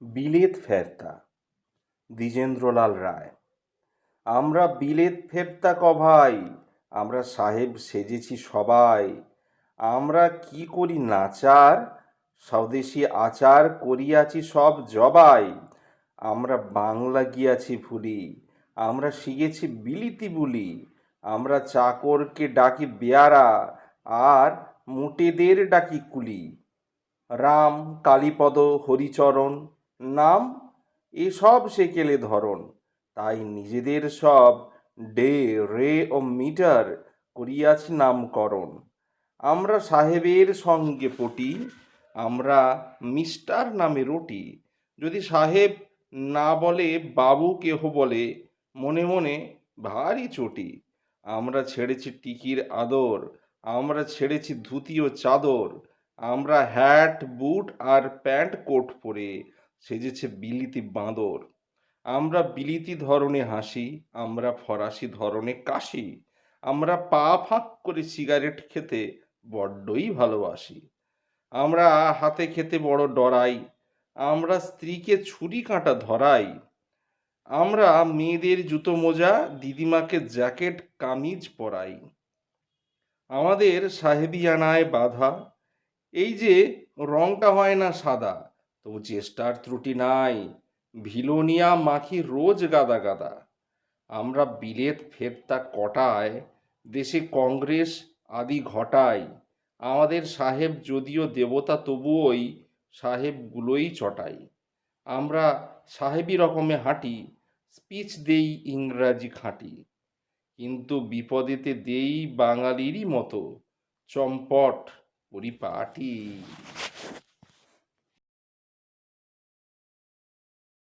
বিলেত ফেরতা, দ্বিজেন্দ্রলাল রায়। আমরা বিলেত ফেরতা কভাই আমরা সাহেব সেজেছি সবাই। আমরা কি করি নাচার? স্বদেশী আচার করিয়াছি সব জবাই। আমরা বাংলা গিয়াছি ভুলি। আমরা শিখেছি বিলিতি বুলি। আমরা চাকরকে ডাকি বেয়ারা। আর মুটেদের ডাকি কুলি। রাম, কালীপদ, হরিচরণ নাম এসব সেকেলে ধরন তাই নিজেদের সব ডে, রে ও মিটার করিয়াছি নামকরণ। আমরা সাহেবের সঙ্গে পটি, আমরা মিস্টার নামে রুটি। যদি সাহেব না বলে, বাবু কেহ বলে, মনে মনে ভারী চটি। আমরা ছেড়েছি টিকির আদর, আমরা ছেড়েছি ধুতি ও চাদর, আমরা হ্যাট, বুট আর প্যান্ট কোট পরে। সেজেছে বিলিতি বাঁদর। আমরা বিলিতি ধরনে হাসি, আমরা ফরাসি ধরনে কাশি, আমরা পা ফাঁক করে সিগারেট খেতে বড্ডই ভালোবাসি। আমরা হাতে খেতে বড় ডরাই, আমরা স্ত্রীকে ছুরি কাঁটা ধরাই। আমরা মেয়েদের জুতো মোজা, দিদিমাকে জ্যাকেট, কামিজ পরাই। আমাদের সাহেবিয়ানায় বাধা, এই যে রংটা হয় না সাদা তবু চেষ্টার ত্রুটি নাই। ভিলোনিয়া মাখি রোজ গাদা গাদা। আমরা বিলেত ফেরতা কটায়, দেশে কংগ্রেস আদি ঘটাই। আমাদের সাহেব যদিও দেবতা তবুওই সাহেবগুলোই চটাই। আমরা সাহেবি রকমে হাঁটি, স্পিচ দেই ইংরাজি খাঁটি। কিন্তু বিপদেতে দেই বাঙালিরই মতো চম্পট পরিপাটি।